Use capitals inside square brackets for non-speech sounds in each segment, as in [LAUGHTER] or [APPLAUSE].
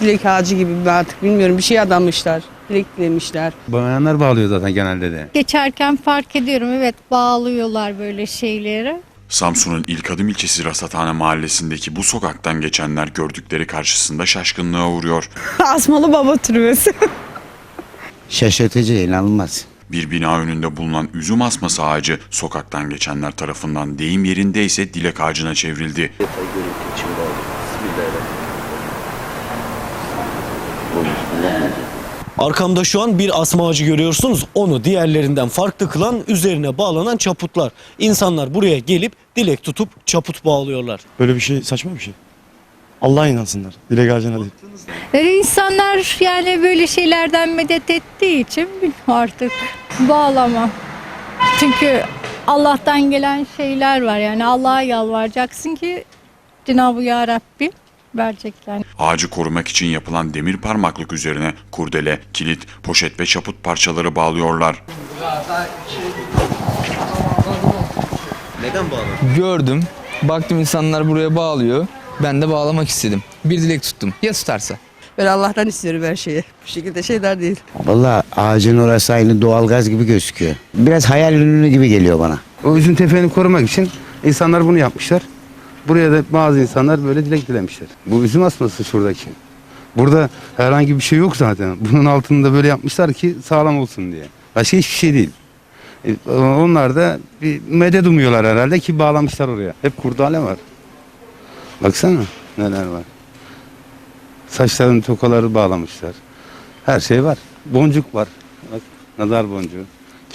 dilek ağacı gibi ben artık bilmiyorum bir şey adamışlar. Dilek dilemişler. Bayanlar bağlıyor zaten genelde de. Geçerken fark ediyorum evet bağlıyorlar böyle şeyleri. Samsun'un İlk Adım ilçesi Rasathane mahallesindeki bu sokaktan geçenler gördükleri karşısında şaşkınlığa uğruyor. [LAUGHS] Asmalı baba türbesi. [LAUGHS] Şaşırtıcı, inanılmaz. Bir bina önünde bulunan üzüm asması ağacı sokaktan geçenler tarafından deyim yerinde ise dilek ağacına çevrildi. Arkamda şu an bir asma ağacı görüyorsunuz. Onu diğerlerinden farklı kılan üzerine bağlanan çaputlar. İnsanlar buraya gelip dilek tutup çaput bağlıyorlar. Böyle bir şey saçma bir şey. Allah'a inansınlar. Dilek ağacına değil. Öyle insanlar yani böyle şeylerden medet ettiği için artık bağlama. Çünkü Allah'tan gelen şeyler var yani Allah'a yalvaracaksın ki Cenab-ı Ya Rabbim verecek yani. Ağacı korumak için yapılan demir parmaklık üzerine kurdele, kilit, poşet ve çaput parçaları bağlıyorlar. Gördüm. Baktım insanlar buraya bağlıyor. Ben de bağlamak istedim. Bir dilek tuttum. Ya tutarsa? Ben Allah'tan istiyorum her şeyi. Bu şekilde şeyler değil. Vallahi ağacın orası aynı doğalgaz gibi gözüküyor. Biraz hayal ürünü gibi geliyor bana. O üzüm tefeni korumak için insanlar bunu yapmışlar. Buraya da bazı insanlar böyle dilek dilemişler. Bu üzüm asması şuradaki. Burada herhangi bir şey yok zaten. Bunun altında böyle yapmışlar ki sağlam olsun diye. Başka hiçbir şey değil. E, Onlar da bir medet umuyorlar herhalde ki bağlamışlar oraya. Hep kurdale var. Baksana neler var. Saçların tokaları bağlamışlar. Her şey var. Boncuk var. Bak nazar boncuğu.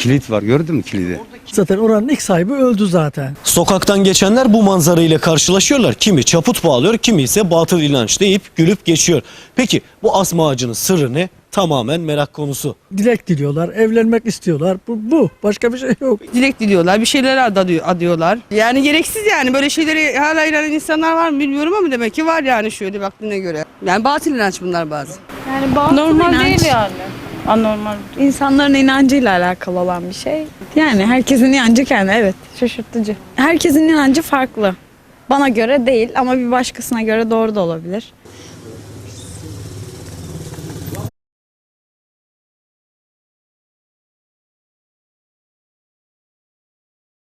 Kilit var. Gördün mü kilidi? Zaten oranın ilk sahibi öldü zaten. Sokaktan geçenler bu manzara ile karşılaşıyorlar. Kimi çaput bağlıyor, kimi ise batıl inanç deyip gülüp geçiyor. Peki bu asma ağacının sırrı ne? Tamamen merak konusu. Dilek diliyorlar, evlenmek istiyorlar. Bu, bu. Başka bir şey yok. Dilek diliyorlar, bir şeyler adıyor, adıyorlar. Yani gereksiz yani böyle şeyleri hala inanan insanlar var mı bilmiyorum ama demek ki var yani şöyle baktığına göre. Yani batıl inanç bunlar bazı. Yani Normal değil yani. Anormal. İnsanların inancıyla alakalı olan bir şey. Yani herkesin inancı kendi evet şaşırtıcı. Herkesin inancı farklı. Bana göre değil ama bir başkasına göre doğru da olabilir.